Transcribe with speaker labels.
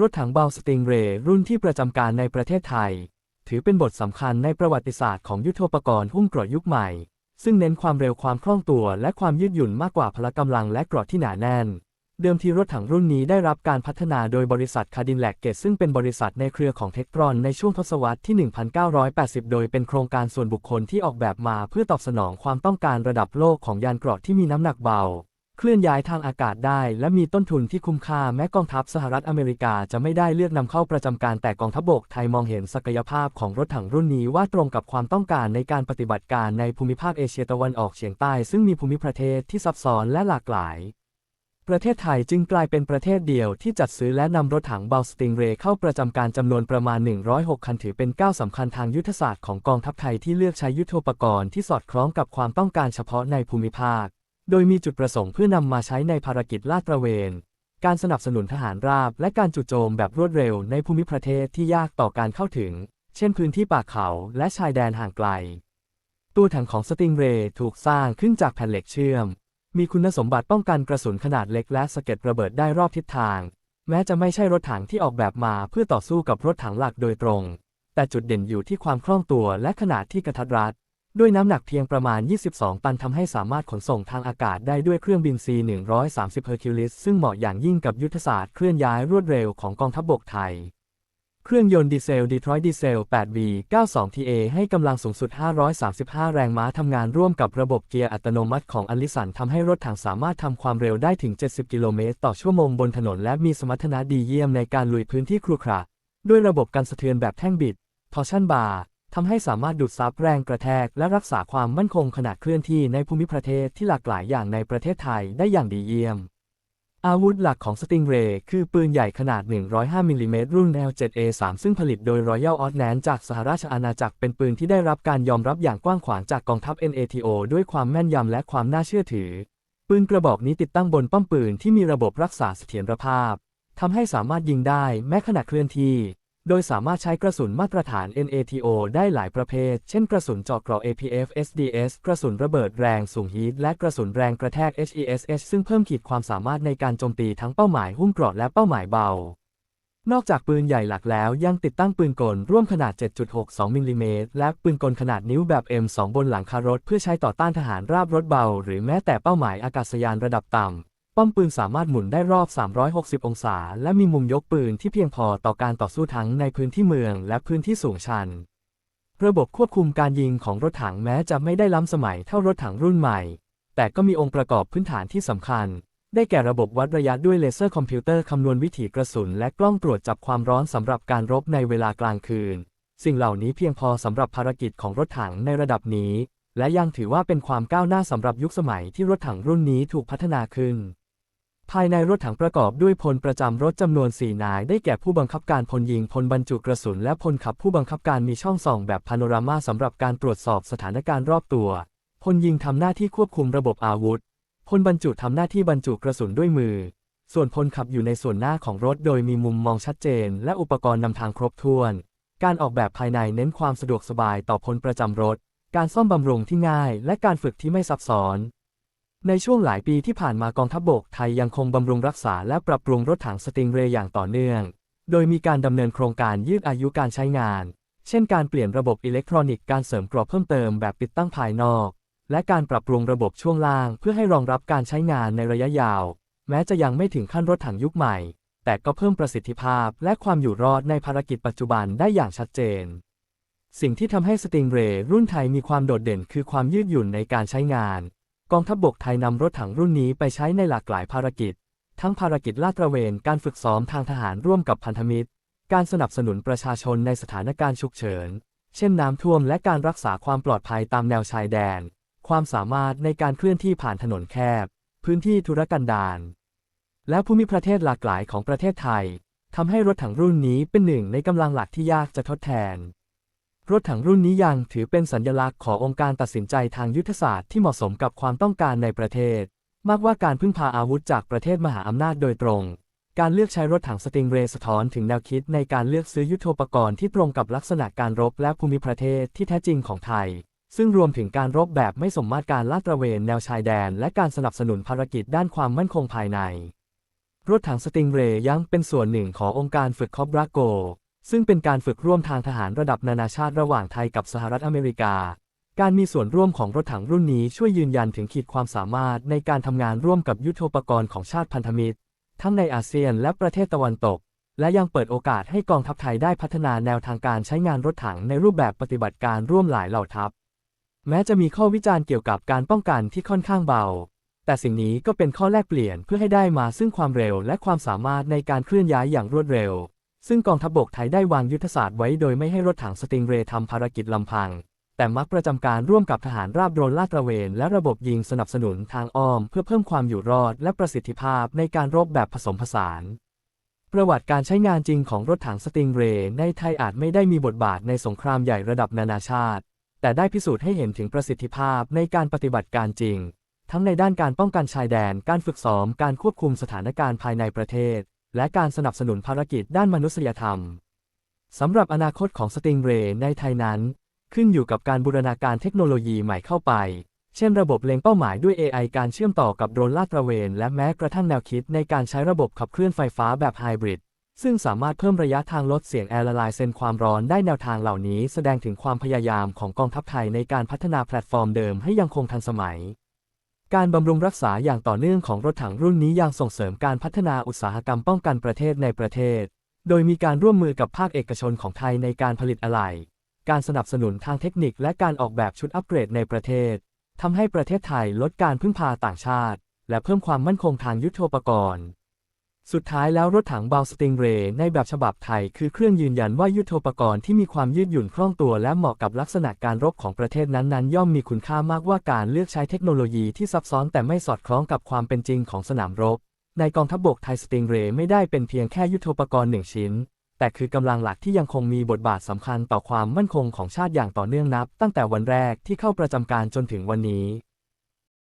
Speaker 1: รถถังเบาสติงเรย์รุ่นที่ประจำการในประเทศไทย ถือเป็นบทสำคัญในประวัติศาสตร์ของยุทโธปกรณ์หุ้มเกราะยุคใหม่ ซึ่งเน้นความเร็วความคล่องตัว และความยืดหยุ่นมากกว่าพละกำลังและเกราะที่หนาแน่น เดิมทีรถถังรุ่นนี้ได้รับการพัฒนาโดยบริษัทคาดินแลกเกตซึ่งเป็นบริษัทในเครือของเทคตรอนในช่วงทศวรรษที่ 1980 โดยเป็นโครงการส่วนบุคคลที่ออกแบบมาเพื่อตอบสนองความต้องการระดับโลกของยานเกราะที่มีน้ำหนักเบา เคลื่อนย้ายทางอากาศได้ และมีต้นทุนที่คุ้มค่าแม้กองทัพสหรัฐอเมริกาจะไม่ได้เลือกนำเข้าประจำการแต่กองทัพบกไทยมองเห็นศักยภาพของรถถังรุ่นนี้ว่าตรงกับความต้องการในการปฏิบัติการในภูมิภาคเอเชียตะวันออกเฉียงใต้ซึ่งมีภูมิประเทศที่ซับซ้อนและหลากหลาย ประเทศไทยจึงกลายเป็นประเทศเดียวที่จัดซื้อและนำรถถังเบลสติงเรย์เข้าประจำการจำนวนประมาณ 106 คันถือเป็นก้าวสำคัญทางยุทธศาสตร์ของกองทัพไทยที่เลือกใช้ยุทโธปกรณ์ที่สอดคล้องกับความต้องการเฉพาะในภูมิภาค โดยมีจุดประสงค์เพื่อนำมาใช้ในภารกิจลาดตระเวน การสนับสนุนทหารราบ และการจู่โจมแบบรวดเร็วในภูมิประเทศที่ยากต่อการเข้าถึง เช่นพื้นที่ป่าเขาและชายแดนห่างไกล ตัวถังของสติงเรย์ถูกสร้างขึ้นจากแผ่นเหล็กเชื่อม มีคุณสมบัติป้องกันกระสุนขนาดเล็กและสะเก็ดระเบิดได้รอบทิศทาง แม้จะไม่ใช่รถถังที่ออกแบบมาเพื่อต่อสู้กับรถถังหลักโดยตรง แต่จุดเด่นอยู่ที่ความคล่องตัวและขนาดที่กระทัดรัด ด้วยน้ำหนักเพียงประมาณ 22 ตันทำให้สามารถขนส่งทางอากาศได้ด้วยเครื่องบิน C-130 Hercules ซึ่งเหมาะอย่างยิ่งกับยุทธศาสตร์เคลื่อนย้ายรวดเร็วของกองทัพบกไทย เครื่องยนต์ดีเซล Detroit Diesel 8V 92 TA ให้กำลังสูงสุด 535 แรงม้าทำงานร่วมกับระบบเกียร์อัตโนมัติของอลิสันทำให้รถถังสามารถทำความเร็วได้ถึง 70 กิโลเมตรต่อชั่วโมงบนถนน และมีสมรรถนะดีเยี่ยมในการลุยพื้นที่ครุขระด้วยระบบการสะเทือนแบบแท่งบิด torsion bar ทำให้สามารถดูดซับแรงกระแทก และรักษาความมั่นคงขณะเคลื่อนที่ในภูมิประเทศที่หลากหลายอย่างในประเทศไทยได้อย่างดีเยี่ยม อาวุธหลักของสติงเรย์คือปืนใหญ่ขนาด 105มิลลิเมตรรุ่น L7A3 ซึ่งผลิตโดย Royal Ordnance จากสหราชอาณาจักรเป็นปืนที่ได้รับการยอมรับอย่างกว้างขวางจากกองทัพ NATO ด้วยความแม่นยำและความน่าเชื่อถือ ปืนกระบอกนี้ติดตั้งบนป้อมปืนที่มีระบบรักษาเสถียรภาพทำให้สามารถยิงได้แม้ขณะเคลื่อนที่ โดยสามารถใช้กระสุนมาตรฐาน NATO ได้หลายประเภท เช่นกระสุนเจาะเกราะ APF SDS กระสุนระเบิดแรงสูงฮีทและกระสุนแรงกระแทก HESH ซึ่งเพิ่มขีดความสามารถในการโจมตีทั้งเป้าหมายหุ้มเกราะและเป้าหมายเบา นอกจากปืนใหญ่หลักแล้วยังติดตั้งปืนกลร่วมขนาด 7.62มิลลิเมตรและปืนกลขนาดนิ้วแบบ M2 บนหลังคารถ เพื่อใช้ต่อต้านทหารราบรถเบา หรือแม้แต่เป้าหมายอากาศยานระดับต่ำ ป้อมปืนสามารถหมุนได้รอบ 360 องศา และมีมุมยกปืนที่เพียงพอต่อการต่อสู้ทั้งในพื้นที่เมืองและพื้นที่สูงชัน ระบบควบคุมการยิงของรถถังแม้จะไม่ได้ล้ำสมัยเท่ารถถังรุ่นใหม่ แต่ก็มีองค์ประกอบพื้นฐานที่สำคัญ ได้แก่ระบบวัดระยะด้วยเลเซอร์คอมพิวเตอร์คำนวณวิถีกระสุน และกล้องตรวจจับความร้อนสำหรับการรบในเวลากลางคืน สิ่งเหล่านี้เพียงพอสำหรับภารกิจของรถถังในระดับนี้ และยังถือว่าเป็นความก้าวหน้าสำหรับยุคสมัยที่รถถังรุ่นนี้ถูกพัฒนาขึ้น ภายในรถถังประกอบด้วยพลประจำรถจำนวน 4 นาย ได้แก่ผู้บังคับการพลยิงพลบรรจุกระสุน และพลขับผู้บังคับการมีช่องส่องแบบพาโนรามาสำหรับการตรวจสอบสถานการณ์รอบตัว พลยิงทำหน้าที่ควบคุมระบบอาวุธ พลบรรจุทำหน้าที่บรรจุกระสุนด้วยมือ ส่วนพลขับอยู่ในส่วนหน้าของรถโดยมีมุมมองชัดเจน และอุปกรณ์นำทางครบถ้วน การออกแบบภายในเน้นความสะดวกสบายต่อพลประจำรถ การซ่อมบำรุงที่ง่าย และการฝึกที่ไม่ซับซ้อน ในช่วงหลายปีที่ผ่านมากองทัพบบกไทยยังคงบำรุงรักษาและปรับปรุงรถถังสติงเรย์อย่างต่อเนื่อง โดยมีการดำเนินโครงการยืดอายุการใช้งาน เช่นการเปลี่ยนระบบอิเล็กทรอนิกส์การเสริมกรอบเพิ่มเติมแบบติดตั้งภายนอก และการปรับปรุงระบบช่วงล่างเพื่อให้รองรับการใช้งานในระยะยาว แม้จะยังไม่ถึงขั้นรถถังยุคใหม่ แต่ก็เพิ่มประสิทธิภาพและความอยู่รอดในภารกิจปัจจุบันได้อย่างชัดเจน สิ่งที่ทำให้สติงเรย์รุ่นไทยมีความโดดเด่นคือความยืดหยุ่นในการใช้งาน กองทัพบบกไทยนำรถถังรุ่นนี้ไปใช้ในหลากหลายภารกิจ ทั้งภารกิจลาดตระเวน การฝึกซ้อมทางทหารร่วมกับพันธมิตร การสนับสนุนประชาชนในสถานการณ์ฉุกเฉิน เช่นน้ำท่วมและการรักษาความปลอดภัยตามแนวชายแดน ความสามารถในการเคลื่อนที่ผ่านถนนแคบ พื้นที่ธุรกันดารและภูมิประเทศหลากหลายของประเทศไทยทำให้รถถังรุ่นนี้เป็นหนึ่งในกำลังหลักที่ยากจะทดแทน รถถังรุ่นนี้ยังถือเป็นสัญลักษณ์ขององค์การตัดสินใจทางยุทธศาสตร์ที่เหมาะสมกับความต้องการในประเทศ มากกว่าการพึ่งพาอาวุธจากประเทศมหาอำนาจโดยตรง การเลือกใช้รถถังสติงเรย์สะท้อนถึงแนวคิดในการเลือกซื้อยุทโธปกรณ์ที่ตรงกับลักษณะการรบและภูมิประเทศที่แท้จริงของไทย ซึ่งรวมถึงการรบแบบไม่สมมาตรการลาดตระเวนแนวชายแดน และการสนับสนุนภารกิจด้านความมั่นคงภายใน รถถังสติงเรย์ยังเป็นส่วนหนึ่งขององค์การฝึกคอบราโก ซึ่งเป็นการฝึกร่วมทางทหารระดับนานาชาติระหว่างไทยกับสหรัฐอเมริกา การมีส่วนร่วมของรถถังรุ่นนี้ช่วยยืนยันถึงขีดความสามารถในการทำงานร่วมกับยุทโธปกรณ์ของชาติพันธมิตร ทั้งในอาเซียนและประเทศตะวันตก และยังเปิดโอกาสให้กองทัพไทยได้พัฒนาแนวทางการใช้งานรถถังในรูปแบบปฏิบัติการร่วมหลายเหล่าทัพ แม้จะมีข้อวิจารณ์เกี่ยวกับการป้องกันที่ค่อนข้างเบาแต่สิ่งนี้ก็เป็นข้อแลกเปลี่ยนเพื่อให้ได้มาซึ่งความเร็วและความสามารถในการเคลื่อนย้ายอย่างรวดเร็ว ซึ่งกองทัพบกไทยได้วางยุทธศาสตร์ไว้โดยไม่ให้รถถังสติงเรย์ทำภารกิจลำพัง แต่มักประจำการร่วมกับทหารราบโดรนลาดตระเวน และระบบยิงสนับสนุนทางอ้อม เพื่อเพิ่มความอยู่รอดและประสิทธิภาพในการรบแบบผสมผสาน ประวัติการใช้งานจริงของรถถังสติงเรย์ในไทยอาจไม่ได้มีบทบาทในสงครามใหญ่ระดับนานาชาติ แต่ได้พิสูจน์ให้เห็นถึงประสิทธิภาพในการปฏิบัติการจริง ทั้งในด้านการป้องกันชายแดน การฝึกซ้อม การควบคุมสถานการณ์ภายในประเทศ และการสนับสนุนภารกิจด้านมนุษยธรรม สำหรับอนาคตของสติงเรย์ในไทยนั้น ขึ้นอยู่กับการบูรณาการเทคโนโลยีใหม่เข้าไป เช่นระบบเล็งเป้าหมายด้วย AI การเชื่อมต่อกับโดรนลาดตระเวน และแม้กระทั่งแนวคิดในการใช้ระบบขับเคลื่อนไฟฟ้าแบบไฮบริดซึ่งสามารถเพิ่มระยะทางลดเสียงแอร์ละลายเซนความร้อนได้แนวทางเหล่านี้ แสดงถึงความพยายามของกองทัพไทยในการพัฒนาแพลตฟอร์มเดิมให้ยังคงทันสมัย การบำรุงรักษาอย่างต่อเนื่องของรถถังรุ่นนี้ยังส่งเสริมการพัฒนาอุตสาหกรรมป้องกันประเทศในประเทศ โดยมีการร่วมมือกับภาคเอกชนของไทยในการผลิตอะไหล่การสนับสนุนทางเทคนิคและการออกแบบชุดอัปเกรดในประเทศ ทำให้ประเทศไทยลดการพึ่งพาต่างชาติ และเพิ่มความมั่นคงทางยุทโธปกรณ์ สุดท้ายแล้วรถถังเบาสติงเรย์ในแบบฉบับไทย คือเครื่องยืนยันว่ายุทโธปกรณ์ที่มีความยืดหยุ่นคล่องตัวและเหมาะกับลักษณะการรบของประเทศนั้นๆ ย่อมมีคุณค่ามากว่าการเลือกใช้เทคโนโลยีที่ซับซ้อนแต่ไม่สอดคล้องกับความเป็นจริงของสนามรบ ในกองทัพบบกไทยสติงเรย์ไม่ได้เป็นเพียงแค่ยุทโธปกรณ์หนึ่งชิ้น แต่คือกำลังหลักที่ยังคงมีบทบาทสำคัญต่อความมั่นคงของชาติอย่างต่อเนื่องนับ ตั้งแต่วันแรกที่เข้าประจำการจนถึงวันนี้